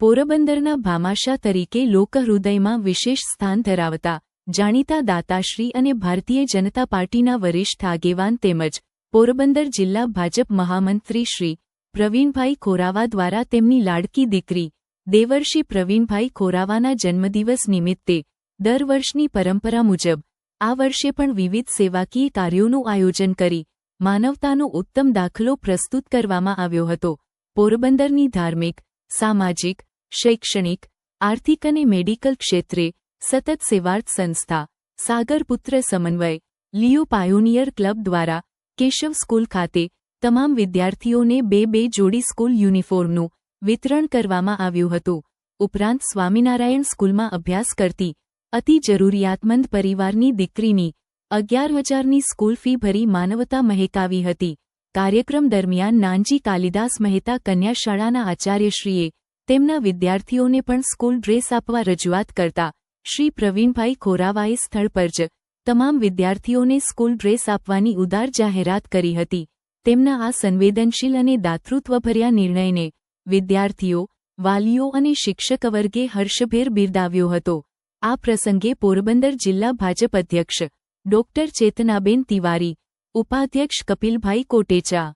પોરબંદરના ભામાશા તરીકે લોકહૃદયમાં વિશેષ સ્થાન ધરાવતા જાણીતા દાતાશ્રી અને ભારતીય જનતા પાર્ટીના વરિષ્ઠ આગેવાન તેમજ પોરબંદર જિલ્લા ભાજપ મહામંત્રી શ્રી પ્રવીણભાઈ ખોરાવા દ્વારા તેમની લાડકી દીકરી દેવર્ષી પ્રવીણભાઈ ખોરાવાના જન્મદિવસ નિમિત્તે દર વર્ષની પરંપરા મુજબ આ વર્ષે પણ વિવિધ સેવાકીય કાર્યોનું આયોજન કરી માનવતાનો ઉત્તમ દાખલો પ્રસ્તુત કરવામાં આવ્યો હતો. પોરબંદરની ધાર્મિક, સામાજિક શૈક્ષણિક, આર્થિક અને મેડિકલ ક્ષેત્રે સતત સેવાર્થ સંસ્થા, સાગરપુત્ર સમન્વય, લિયો પાયોનિયર ક્લબ દ્વારા કેશવ સ્કૂલ ખાતે તમામ વિદ્યાર્થીઓને બે બે જોડી સ્કૂલ યુનિફોર્મનું વિતરણ કરવામાં આવ્યું હતું. ઉપરાંત સ્વામિનારાયણ સ્કૂલમાં અભ્યાસ કરતી અતિ જરૂરિયાતમંદ પરિવારની દીકરીની અગિયાર હજારની સ્કૂલ ફી ભરી માનવતા મહેકાવી હતી. કાર્યક્રમ દરમિયાન નાનજી કાલિદાસ મહેતા કન્યાશાળાના આચાર્યશ્રીએ તેમના વિદ્યાર્થીઓને પણ સ્કૂલ ડ્રેસ આપવા રજૂઆત કરતા શ્રી પ્રવીણભાઈ ખોરાવાએ સ્થળ પર જ તમામ વિદ્યાર્થીઓને સ્કૂલ ડ્રેસ આપવાની ઉદાર જાહેરાત કરી હતી. તેમના આ સંવેદનશીલ અને દાતૃત્વભર્યા નિર્ણયને વિદ્યાર્થીઓ, વાલીઓ અને શિક્ષક વર્ગે હર્ષભેર બિરદાવ્યો હતો. આ પ્રસંગે પોરબંદર જિલ્લા ભાજપ અધ્યક્ષ ડોક્ટર ચેતનાબેન તિવારી, ઉપાધ્યક્ષ Kapilbhai Kotecha,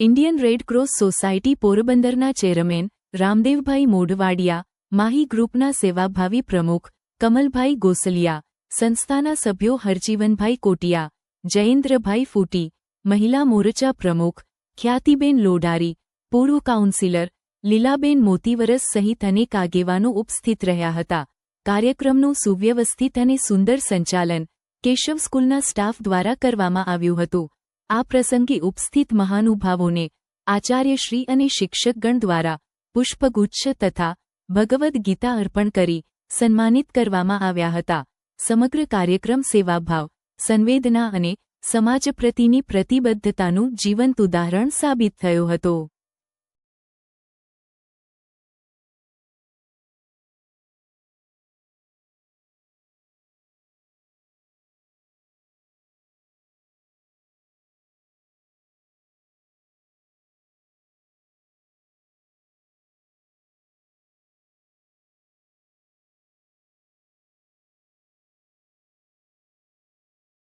Indian Red Cross Society પોરબંદરના ચેરમેન રામદેવભાઈ મોઢવાડિયા, માહી ગ્રુપના સેવાભાવી પ્રમુખ, કમલભાઈ ગોસલિયા, સંસ્થાના સભ્યો હરજીવનભાઈ કોટિયા, જયેન્દ્રભાઈ ફૂટી, મહિલા મોરચા પ્રમુખ, ખ્યાતિબેન લોઢારી, પૂર્વ કાઉન્સિલર, લીલાબેન મોતીવરસ સહિત અનેક આગેવાનો ઉપસ્થિત રહ્યા હતા. કાર્યક્રમનું સુવ્યવસ્થિત અને સુંદર સંચાલન કેશવ સ્કૂલના સ્ટાફ દ્વારા કરવામાં આવ્યું હતું. આ પ્રસંગે ઉપસ્થિત મહાનુભાવોને આચાર્યશ્રી અને શિક્ષકગણ દ્વારા પુષ્પગુચ્છ તથા ભગવદ્ ગીતા અર્પણ કરી સન્માનિત કરવામાં આવ્યા હતા. સમગ્ર કાર્યક્રમ સેવાભાવ, સંવેદના અને સમાજ પ્રતિની પ્રતિબદ્ધતાનું જીવંત ઉદાહરણ સાબિત થયો હતો.